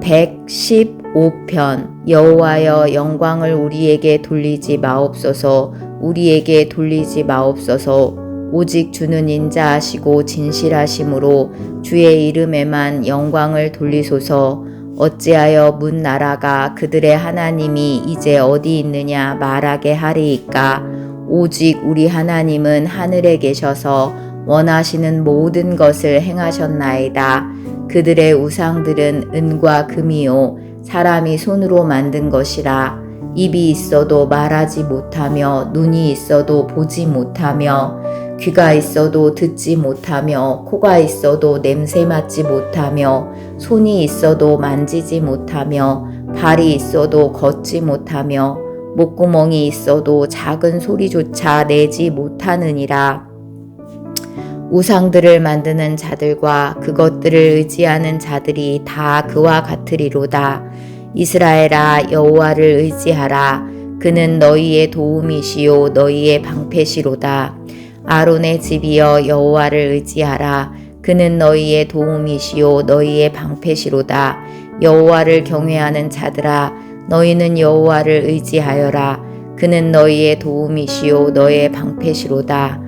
115편 여호와여 영광을 우리에게 돌리지 마옵소서 우리에게 돌리지 마옵소서. 오직 주는 인자하시고 진실하심으로 주의 이름에만 영광을 돌리소서. 어찌하여 문 나라가 그들의 하나님이 이제 어디 있느냐 말하게 하리이까? 오직 우리 하나님은 하늘에 계셔서 원하시는 모든 것을 행하셨나이다. 그들의 우상들은 은과 금이요 사람이 손으로 만든 것이라 입이 있어도 말하지 못하며 눈이 있어도 보지 못하며 귀가 있어도 듣지 못하며 코가 있어도 냄새 맡지 못하며 손이 있어도 만지지 못하며 발이 있어도 걷지 못하며 목구멍이 있어도 작은 소리조차 내지 못하느니라. 우상들을 만드는 자들과 그것들을 의지하는 자들이 다 그와 같으리로다. 이스라엘아 여호와를 의지하라. 그는 너희의 도움이시요 너희의 방패시로다. 아론의 집이여 여호와를 의지하라. 그는 너희의 도움이시요 너희의 방패시로다. 여호와를 경외하는 자들아 너희는 여호와를 의지하여라. 그는 너희의 도움이시요 너희의 방패시로다.